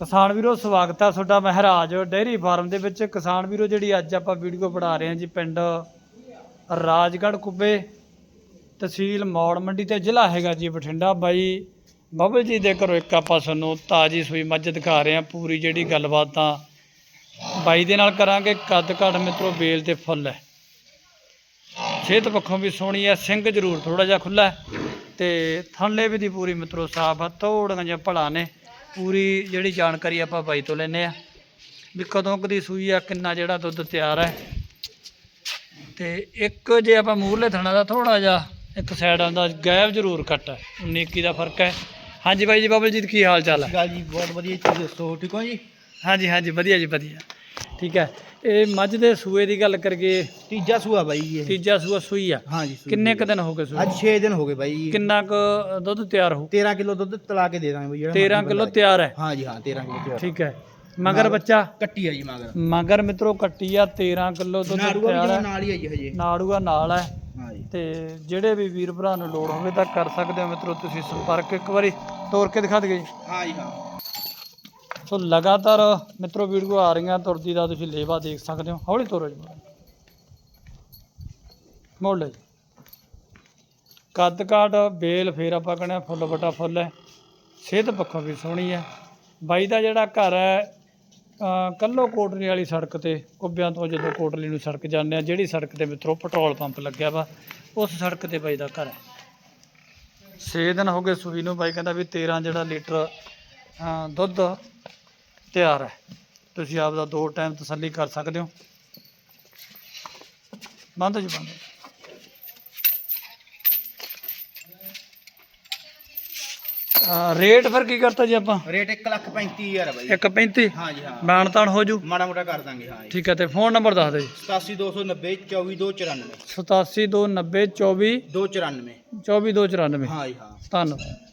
ਕਿਸਾਨ ਵੀਰੋ, ਸਵਾਗਤ ਹੈ ਤੁਹਾਡਾ ਮਹਿਰਾਜ ਡੇਅਰੀ ਫਾਰਮ ਦੇ ਵਿੱਚ। ਕਿਸਾਨ ਵੀਰੋ, ਜਿਹੜੀ ਅੱਜ ਆਪਾਂ ਵੀਡੀਓ ਬਣਾ ਰਹੇ ਹਾਂ ਜੀ, ਪਿੰਡ ਰਾਜਗੜ੍ਹ ਕੁੱਬੇ ਤਹਿਸੀਲ ਮੌੜ ਮੰਡੀ ਤੇ ਜ਼ਿਲ੍ਹਾ ਹੈਗਾ ਜੀ ਬਠਿੰਡਾ। ਬਾਈ, ਬਬਲ ਜੀ ਦੇ ਘਰੋਂ ਇੱਕ ਆਪਾਂ ਸਾਨੂੰ ਤਾਜੀ ਸੂਈ ਮੱਝ ਦਿਖਾ ਰਹੇ ਹਾਂ, ਪੂਰੀ ਜਿਹੜੀ ਗੱਲਬਾਤ ਤਾਂ ਬਾਈ ਦੇ ਨਾਲ ਕਰਾਂਗੇ। ਕੱਦ ਘੱਟ ਮਿੱਤਰੋ, ਬੇਲ ਤੇ ਫੁੱਲ ਹੈ। ਸਿਹਤ ਪੱਖੋਂ ਵੀ ਸੋਹਣੀ ਹੈ, ਸਿੰਘ ਜ਼ਰੂਰ ਥੋੜਾ ਜਿਹਾ ਖੁੱਲਾ ਤੇ ਥੱਲੇ ਵੀ ਦੀ ਪੂਰੀ ਮਿੱਤਰੋ, ਸਾਫ਼ ਆ ਥੋੜੀਆਂ ਜਿਹਾ ਭਲਾ ਨੇ। ਪੂਰੀ ਜਿਹੜੀ ਜਾਣਕਾਰੀ ਆਪਾਂ ਬਾਈ ਤੋਂ ਲੈਨੇ ਆ ਵੀ ਕਦੋਂ ਕਦੀ ਸੂਈ ਆ ਕਿੰਨਾ ਜਿਹੜਾ ਦੁੱਧ ਤਿਆਰ ਹੈ। ਤੇ ਇੱਕ ਜੇ ਆਪਾਂ ਮੂਰਲੇ ਥਣਾ ਦਾ ਥੋੜਾ ਜਿਹਾ ਇੱਕ ਸਾਈਡ ਆਉਂਦਾ ਗੈਪ ਜ਼ਰੂਰ ਘੱਟ ਹੈ 19 21 ਦਾ ਫ਼ਰਕ ਹੈ। ਹਾਂਜੀ ਬਾਈ ਜੀ ਬਬਲਜੀਤ ਕੀ ਹਾਲ ਚਾਲ ਹੈ ਗੱਲ ਜੀ ਬਹੁਤ ਵਧੀਆ ਚੀਜ਼ ਦੱਸੋ ਠੀਕ ਹੋ ਜੀ? ਹਾਂਜੀ ਹਾਂਜੀ ਵਧੀਆ ਜੀ ਵਧੀਆ। ਠੀਕ ਹੈ। ਇਹ ਮੱਝ ਦੇ ਸੂਏ ਦੀ ਗੱਲ ਕਰੀਏ। ਤੀਜਾ ਸੂਆ ਬਾਈ ਜੀ ਇਹ। ਤੀਜਾ ਸੂਆ ਸੂਈ ਆ। ਹਾਂ ਜੀ ਸੂਈ ਕਿੰਨੇ ਕ ਦਿਨ ਹੋ ਗਏ। ਸੂਏ ਅੱਜ 6 ਦਿਨ ਹੋ ਗਏ ਬਾਈ ਜੀ। ਕਿੰਨਾ ਕੁ ਦੁੱਧ ਤਿਆਰ ਹੋ? 13 ਕਿਲੋ ਦੁੱਧ ਤਲਾ ਕੇ ਦੇ ਦਾਂਗੇ ਬਾਈ ਜਿਹੜਾ 13 ਮਰਜ਼ੀ ਕਿਲੋ ਤਿਆਰ ਹੈ। ਹਾਂ ਜੀ ਹਾਂ 13 ਕਿਲੋ ਤਿਆਰ ਠੀਕ ਹੈ। ਮਗਰ ਬੱਚਾ? ਕੱਟੀ ਆ ਜੀ ਮਗਰ। ਮਗਰ ਮਿੱਤਰੋ ਕੱਟੀ ਆ 13 ਕਿਲੋ ਦੁੱਧ ਤਿਆਰ ਹੈ। ਨਾਲ ਹੀ ਆ ਜੀ ਹਜੇ। ਨਾੜੂਆ ਨਾਲ ਹੈ। ਤੇ ਜਿਹੜੇ ਵੀ ਵੀਰ ਭਰਾ ਨੂੰ ਲੋੜ ਹੋਵੇ ਤਾਂ ਕਰ ਸਕਦੇ ਹੋ ਮਿੱਤਰੋ ਤੁਸੀਂ ਸੰਪਰਕ ਇੱਕ ਵਾਰੀ ਤੋਰ ਕੇ ਦਿਖਾ ਦਿਓ ਜੀ ਹਾਂ ਜੀ ਹਾਂ। ਸੋ ਲਗਾਤਾਰ ਮਿੱਤਰੋ ਵੀਡੀਓ ਆ ਰਹੀਆਂ, ਤੁਰਦੀ ਦਾ ਤੁਸੀਂ ਲੇਵਾ ਦੇਖ ਸਕਦੇ ਹੋ। ਹੌਲੀ ਤੋਰੋ ਜੀ। ਮੋੜ ਲਓ ਕੱਦ ਕਾਟ ਬੇਲ ਫੇਰ ਆਪਾਂ ਕਹਿੰਦੇ ਹਾਂ ਫੁੱਲ ਬਟਾ ਫੁੱਲ ਹੈ। ਸਿਹਤ ਪੱਖੋਂ ਵੀ ਸੋਹਣੀ ਹੈ। ਬਾਈ ਦਾ ਜਿਹੜਾ ਘਰ ਹੈ, ਅਹ ਕੱਲੋ ਕੋਟਲੀ ਵਾਲੀ ਸੜਕ ਤੇ ਕੁੱਬਿਆਂ ਤੋਂ ਜਦੋਂ ਕੋਟਲੀ ਨੂੰ ਸੜਕ ਜਾਂਦੇ ਆ ਜਿਹੜੀ ਸੜਕ ਤੇ ਮਿੱਤਰੋ ਪੈਟਰੋਲ ਪੰਪ ਲੱਗਿਆ ਵਾ, ਉਸ ਸੜਕ ਤੇ ਬਾਈ ਦਾ ਘਰ ਹੈ। 6 ਦਿਨ ਹੋ ਗਏ ਸੂਈ ਨੂੰ, ਬਾਈ ਕਹਿੰਦਾ ਵੀ 13 ਜਿਹੜਾ ਲੀਟਰ ਦੁੱਧ ਤਿਆਰ ਹੈ। ਤੁਸੀਂ ਆਪ ਦਾ ਦੋ ਟਾਈਮ ਤਸੱਲੀ ਕਰ ਸਕਦੇ ਹੋ। ਬੰਦ ਜੀ ਬੰਦ। ਰੇਟ ਫਿਰ ਕੀ ਕਰਤਾ ਜੀ ਆਪਾਂ? ਰੇਟ 1 ਲੱਖ 35000 ਹੈ ਬਾਈ। 1.35 ਹਾਂ ਜੀ ਹਾਂ। ਮਾਨਤਾਨ ਹੋ ਜੂ? ਮਾੜਾ ਮੋਟਾ ਕਰ ਦਾਂਗੇ ਹਾਂ ਠੀਕ ਹੈ ਤੇ ਫੋਨ ਨੰਬਰ ਦੱਸ ਦਿਓ ਜੀ। 87290 24294 8729 24 294 24294 ਹਾਂ ਜੀ ਹਾਂ। ਧੰਨਵਾਦ।